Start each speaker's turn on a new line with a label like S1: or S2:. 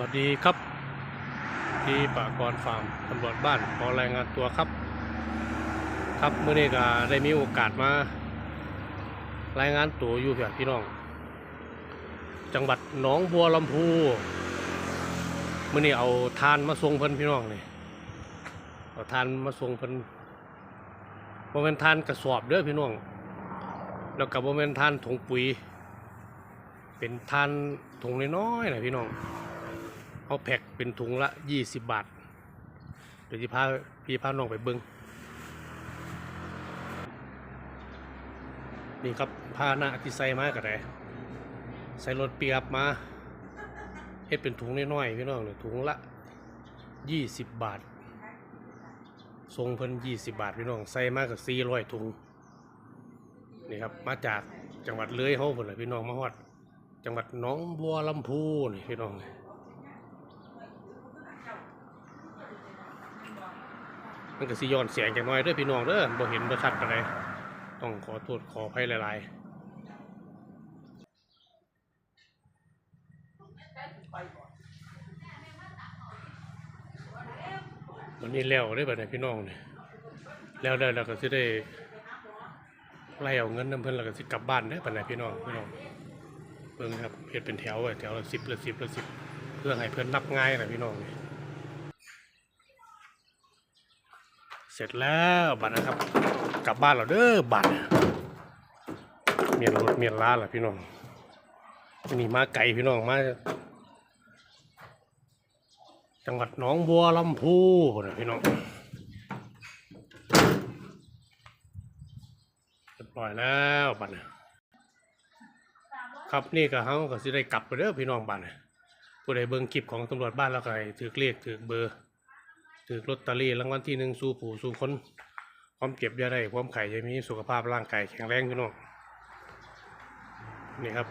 S1: วัสดีครับ ที่ปากรฟาร์มตำรวจบ้านขอรายงานตัวครับ ครับเมื่อนี้ก็ได้มีโอกาสมา รายงานตัวอยู่เพื่อนพี่น้อง จังหวัดหนองบัวลำพูเมื่อนี้เอาทานมาส่งเพิ่นพี่น้องนี่เอาทานมาส่งเพิ่นบ่แม่นทานกระสอบเด้อพี่น้อง แล้วก็บ่แม่นทานถุงปุ๋ย เป็นทานถุงน้อยๆนะพี่น้อง เอาแพ็คเป็นถุงละยี่สิบบาท เดี๋ยวจะพาพี่พาน้องไปเบิ้งนี่ครับพาหน้าที่ใส่มาก็ได้ใส่รถเปียบมาเฮ็ดเป็นถุงน้อยๆพี่น้องเนี่ยถุงละยี่สิบบาททรงเพิ่นยี่สิบบาทพี่น้องใส่มากกับสี่ร้อยถุงนี่ครับมาจากจังหวัดเลยเฮาพุ่นแหละพี่น้องมาฮอด จังหวัดหนองบัวลำพูนี่พี่น้อง มันก็สิย้อนเสียงจังน้อยเด้อพี่น้องเด้อบ่เห็นบ่ชัดปานใดต้องขอโทษขออภัยหลายๆวันนี้แล้วได้อบัดนี้พี่น้องเนี่ยแล้วแล้วแล้วก็สิได้ไล่เอาเงินน้ำเพิ่นแล้วก็สิกลับบ้านได้อบัดนี้พี่น้องพี่น้องเบิ่งครับเฮ็ดเป็นแถวไว้แถวละ10ละ10ละ10เพื่อให้เพิ่นนับง่ายนะพี่น้องเนี่ย เสร็จแล้วบัตรนะครับ กลับบ้านเราเด้อบัตรเมียนรถเมียนล้าล่ะพี่น้องนี่มาไก่พี่น้องมาจังหวัดหนองบัวลำพูนะพี่น้องเรียบร้อยแล้วบัตรครับนี่ก็เฮาก็สิได้กลับไปเด้อพี่น้องบัตรผู้ใดเบิ่งคลิปของตำรวจบ้านแล้วก็ถือเลขถือเบอร์ ถือลอตเตอรี่รางวัลที่หนึ่งสู้ผู้สู้คนความเจ็บยาได้ความไข่จะมีสุขภาพร่างกายแข็งแรงพี่น้องนี่ครับ